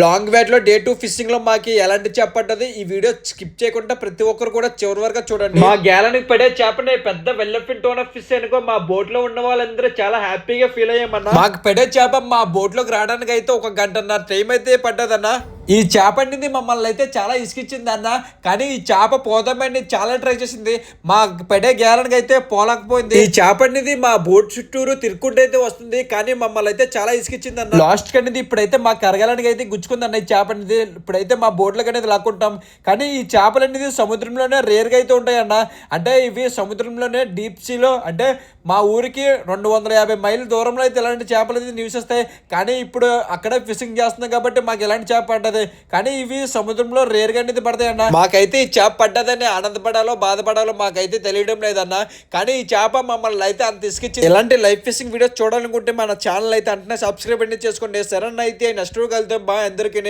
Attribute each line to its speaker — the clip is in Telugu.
Speaker 1: లాంగ్ వేట్లో డే టూ ఫిషింగ్లో మాకి ఎలాంటి చేప పడ్డది ఈ వీడియో స్కిప్ చేయకుండా ప్రతి ఒక్కరు కూడా చివరి వరకు చూడండి.
Speaker 2: మా గేలానికి పడే చేపని పెద్ద వెల్లఫిన్ టోన్ ఆఫ్ ఫిష్ అనుకో మా బోట్లో ఉన్న వాళ్ళందరూ చాలా హ్యాపీగా ఫీల్ అయ్యామన్నా.
Speaker 1: మాకు పడే చేప మా బోట్లోకి రావడానికి అయితే ఒక గంటన్నర టైం అయితే పడ్డదన్న. ఈ చేప అనేది మమ్మల్ని అయితే చాలా ఇసుకిచ్చింది అన్న. కానీ ఈ చేప పోదామని చాలా ట్రై చేసింది. మా పడే గేలానికి అయితే పోలేకపోయింది. ఈ చేప అనేది మా బోట్ చుట్టూరు తిరుక్కుంటూ అయితే వస్తుంది. కానీ మమ్మల్ని అయితే చాలా ఇసుకిచ్చింది అన్న. లాస్ట్ అనేది ఇప్పుడైతే మా కరగలానికి అయితే గుచ్చుకుంది అన్న ఈ చేప అనేది ఇప్పుడైతే మా బోట్లోకి అనేది లాక్కుంటాం కానీ ఈ చేపలు అనేది సముద్రంలోనే రేర్గా అయితే ఉంటాయన్న. అంటే ఇవి సముద్రంలోనే డీప్ సీలో అంటే మా ఊరికి రెండు వందల యాభై మైళ్ళ దూరంలో అయితే ఇలాంటి చేపలు అయితే నివసిస్తాయి. కానీ ఇప్పుడు అక్కడే ఫిషింగ్ చేస్తున్నాం కాబట్టి మాకు ఎలాంటి చేప పడ్డది. కానీ ఇవి సముద్రంలో రేరుగా అనేది పడతాయి అన్న. మాకైతే ఈ చేప పడ్డదని ఆనందపడాలో బాధపడాలో మాకైతే తెలియడం లేదన్న. కానీ ఈ చేప మమ్మల్ని అయితే అంత తీసుకొచ్చి ఇలాంటి లైవ్ ఫిషింగ్ వీడియోస్ చూడాలనుకుంటే మన ఛానల్ అయితే అంటనే సబ్స్క్రైబ్ అనేది చేసుకోండి సరే అయితే నెక్స్ట్ కలుద్దాం బా అందరికీ